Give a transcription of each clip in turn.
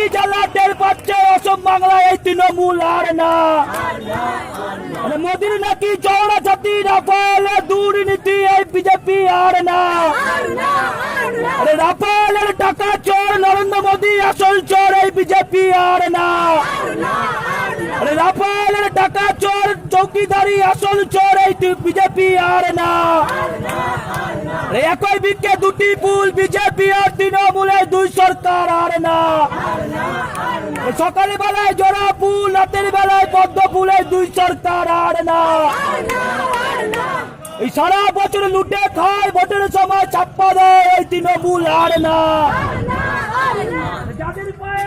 কি জ্বালা টের পাচ্ছে অসম বাংলায় এই তৃণমূল আর না। আরে মোদির নাকি চৌড়া ছাতি রাফাল দুর্নীতি এই বিজেপি আর না। আরে রাফালের টাকা চোর নরেন্দ্র মোদী, আসল চোর এই বিজেপি আর না। আরে রাফালের টাকা চোর চৌকিদারি আসল চোর এই বিজেপি আর না। একই বিকে দুটি পুল বিজেপি আর তৃণমূলের দুই সরকার আর না। সকালে বেলায় জোড়া পুল রাতের বেলায় পদ্ম ফুলের দুই সরকার আর না। এই সারা বছর লুটে খায় ভোটের সময় ছাপ্পা দেয় এই তৃণমূল আর না। যাদের পায়ে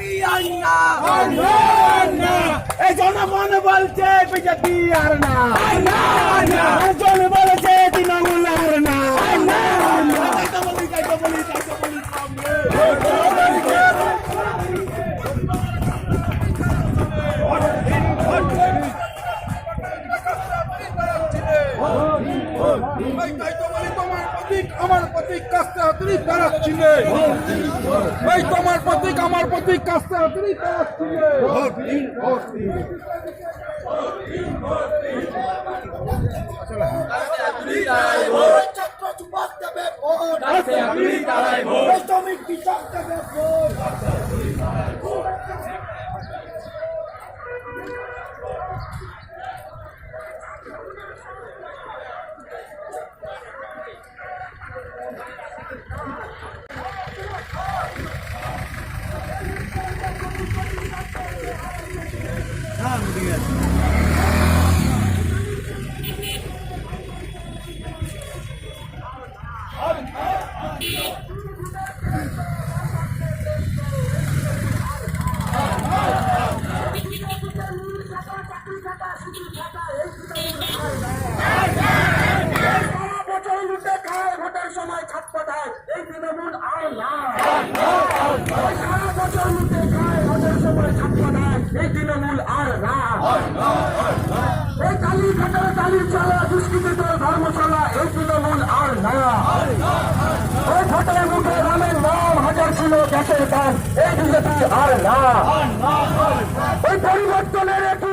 বিজেপি আন্না এই জনগণ বলছে বিজেপি আর না। জন বলছে তৃণমূল আর না। আমার প্রতীক কাস্তে হাতুড়ি বেড়াচ্ছিলে। এই তোমার প্রতীক আমার প্রতীক কাস্তে হাতুড়ি বেড়াচ্ছিলে। ভোট দিন ভোট দিন ছাত্র যুবক দেবে ভোট এই শ্রমিক কৃষক দেবে ভোট সারা বছর লুটে খায় ভোটের সময় ছাপ্পা দেয় এই তৃণমূল আর না সারা খায় ভোটের সময় ছাপ্পা দেয় এই আর না এই কালী ঘাটের কালীর চালা দুষ্কৃতিত ধর্মশালা এই তৃণমূল আর না ওই ভোটের মুখে রামের নাম হাজার ছিল গ্যাসের এই বিজেপি আর না। ওই পরিবর্তনের একটি